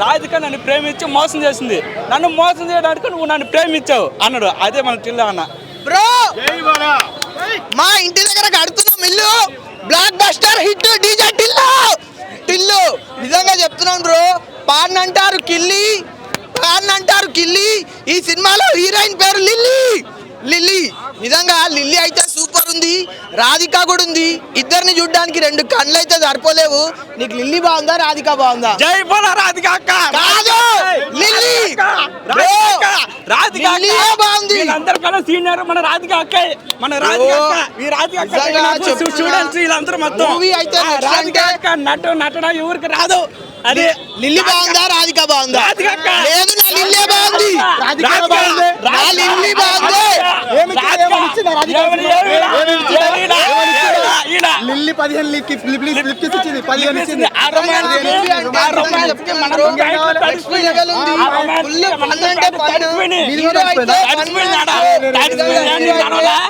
రాధిక నన్ను ప్రేమించి మోసం చేసింది. నన్ను మోసం చేయడానికి నువ్వు నన్ను ప్రేమించావు అన్నాడు. అదే మన టిల్లు అన్న. బ్రో! మా ఇంటి దగ్గర కడుతున్నాం ఇల్లు blockbuster hit DJ Tillu. Tillu నిజంగా చెప్తున్నాను బ్రో. పాడినంటారు కిల్లి పాడినంటారు కిల్లి. ఈ సినిమాలో హీరోయిన్ పేరు లిల్లీ. లిల్లీ. నిజంగా లిల్లీ అయితే ఉంది రాధిక కూడా ఉంది. ఇద్దరిని చూడడానికి రెండు కళ్ళు అయితే సరిపోలేవు. నీకు లిల్లీ బాగుందా రాధిక బాగుందా? జై బోల రాధిక అక్క. కాదు లిల్లీ. రాధిక లిల్లీయే బాగుంది. సీనియర్ మన రాధిక అక్క. మన రాధిక అక్క. ఈ రాధిక అక్క వీళ్ళందరూ మొత్తం. అయితే రాధిక అక్క నటు నటన ఎవరికి రాదు. అదే లిల్లీ బాగుందా రాధిక బాగుందా? రాధిక అక్క. లేదు నా లిల్లీ బాగుంది. రాధిక బాగుంది. నా లిల్లీ బాగుంది లిల్లీ పదిహేను lip lip lip lip kiss ఇచ్చింది పదిహేను ఇచ్చింది. అంటే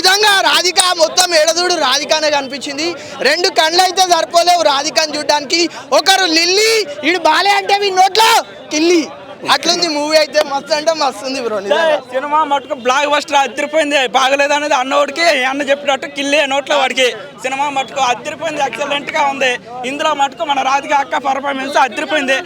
నిజంగా రాధిక మొత్తం ఎడదుడు రాధికనే కనిపించింది. రెండు కళ్ళు అయితే సరిపోలేవు రాధికని చూడడానికి. ఒకరు లిల్లీ ఇడు బాలే అంటే మీ నోట్లో? కిల్లి. అట్లుంది మూవీ అయితే మస్తు అంటే మస్తు ఉంది బ్రో సినిమా మటుకు బ్లాక్ బస్టర్ అదిరిపోయింది బాగలేదు అనేది అన్నోడికి అన్న చెప్పినట్టు కిల్లే నోట్లో వాడికి. సినిమా మటుకు అదిరిపోయింది ఎక్సలెంట్గా ఉంది. ఇందులో మటుకు మన రాధిక అక్క పర్ఫార్మెన్స్ అదిరిపోయింది